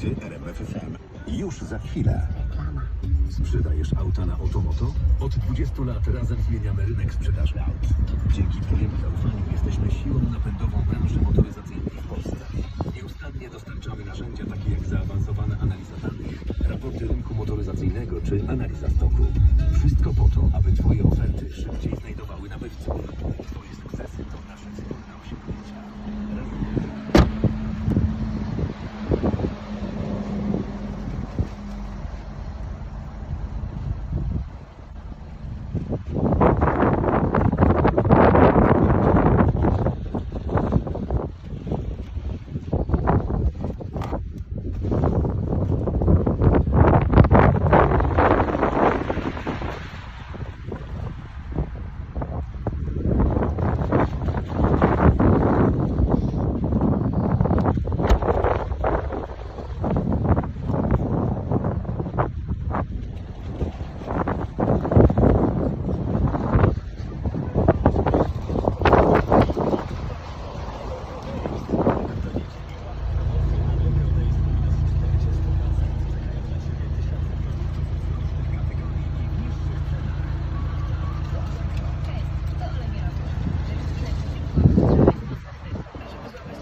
podcaście RMF FM. Już za chwilę. Sprzedajesz auta na Otomoto? Od 20 lat razem zmieniamy rynek sprzedaży aut. Dzięki Twojemu zaufaniu jesteśmy siłą napędową branży motoryzacyjnej w Polsce. Nieustannie dostarczamy narzędzia takie jak zaawansowana analiza danych, raporty rynku motoryzacyjnego czy analiza stoku. Wszystko po to, aby Twoje oferty szybciej znajdowały nabywców. Twoje sukcesy to nasze wspólne osiągnięcia. Razem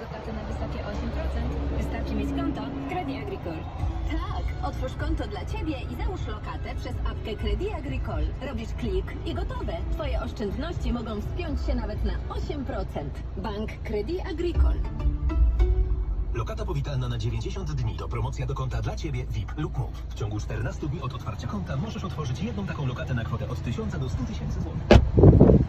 Lokatę na wysokie 8%. Wystarczy mieć konto w Credit Agricole. Tak, otwórz konto dla Ciebie i załóż lokatę przez apkę Credit Agricole. Robisz klik i gotowe. Twoje oszczędności mogą wspiąć się nawet na 8%. Bank Credit Agricole. Lokata powitalna na 90 dni to promocja do konta dla Ciebie VIP lub MOV. W ciągu 14 dni od otwarcia konta możesz otworzyć jedną taką lokatę na kwotę od 1000 do 100 tysięcy złotych.